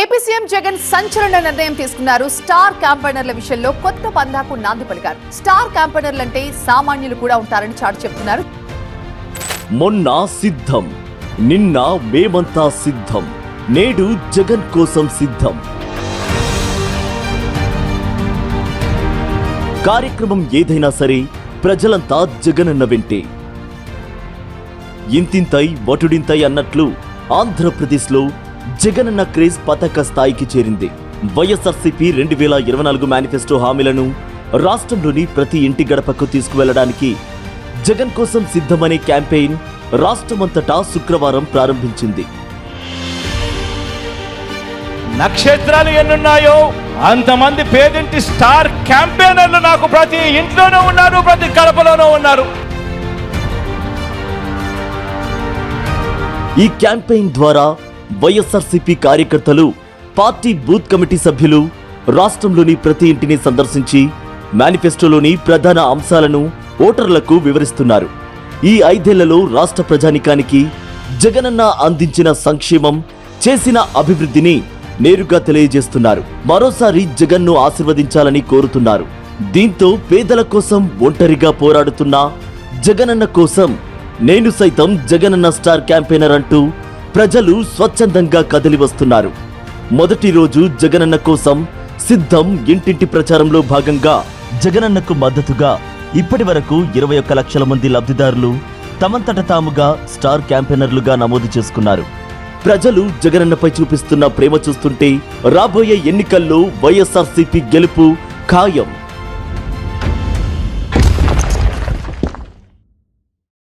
AP CM Jagan సంచలన నిర్ణయం తీసుకున్నారు. స్టార్ క్యాంపైనర్ల విషయంలో కొత్త పందాకు నాంది పలికారు. స్టార్ క్యాంపైనర్లు అంటే సామాన్యులు కూడా ఉంటారని చాటు చెప్తున్నారు మొన్న సిద్ధం నిన్న మేమంతా సిద్ధం నేడు జగన్ కోసం సిద్ధం. కార్యక్రమం ఏదైనా సరే ప్రజలంతా జగనన్న వెంటే. ఇంతింతై వటుడింతై అన్నట్లు ఆంధ్రప్రదేశ్లో జగనన్న క్రేజ్ పతాక స్థాయికి చేరింది. వైఎస్ఆర్సీపీ రెండు వేల ఇరవై నాలుగు మేనిఫెస్టో హామీలను రాష్ట్రంలోని ప్రతి ఇంటి గడపకు తీసుకువెళ్ళడానికి జగన్ కోసం సిద్ధమనే క్యాంపెయిన్ రాష్ట్రమంతటా శుక్రవారం ప్రారంభించింది. నక్షత్రాలు ఎన్నున్నాయో అంతమంది పేదింటి స్టార్ క్యాంపెయినర్లు నాకు ప్రతి ఇంట్లోనూ ఉన్నారు ప్రతి కడపలోనూ ఉన్నారు. ఈ క్యాంపెయిన్ ద్వారా వైఎస్ఆర్సీపీ కార్యకర్తలు పార్టీ బూత్ కమిటీ సభ్యులు రాష్ట్రంలోని ప్రతి ఇంటిని సందర్శించి మేనిఫెస్టోలోని ప్రధాన అంశాలను ఓటర్లకు వివరిస్తున్నారు. ఈ ఐదేళ్ళలో రాష్ట్ర ప్రజానికానికి జగనన్న అందించిన సంక్షేమం చేసిన అభివృద్ధిని నేరుగా తెలియజేస్తున్నారు. మరోసారి జగన్ను ఆశీర్వదించాలని కోరుతున్నారు. దీంతో పేదల కోసం ఒంటరిగా పోరాడుతున్న జగనన్న కోసం నేను సైతం జగనన్న స్టార్ క్యాంపెయినర్ అంటూ ప్రజలు స్వచ్ఛందంగా కదిలి వస్తున్నారు. మొదటి రోజు జగనన్న కోసం సిద్ధం ఇంటింటి ప్రచారంలో భాగంగా జగనన్నకు మద్దతుగా ఇప్పటి వరకు ఇరవై ఒక్క లక్షల మంది లబ్ధిదారులు తమంతట తాముగా స్టార్ క్యాంపెయినర్లుగా నమోదు చేసుకున్నారు. ప్రజలు జగనన్నపై చూపిస్తున్న ప్రేమ చూస్తుంటే రాబోయే ఎన్నికల్లో వైఎస్ఆర్సీపీ గెలుపు ఖాయం.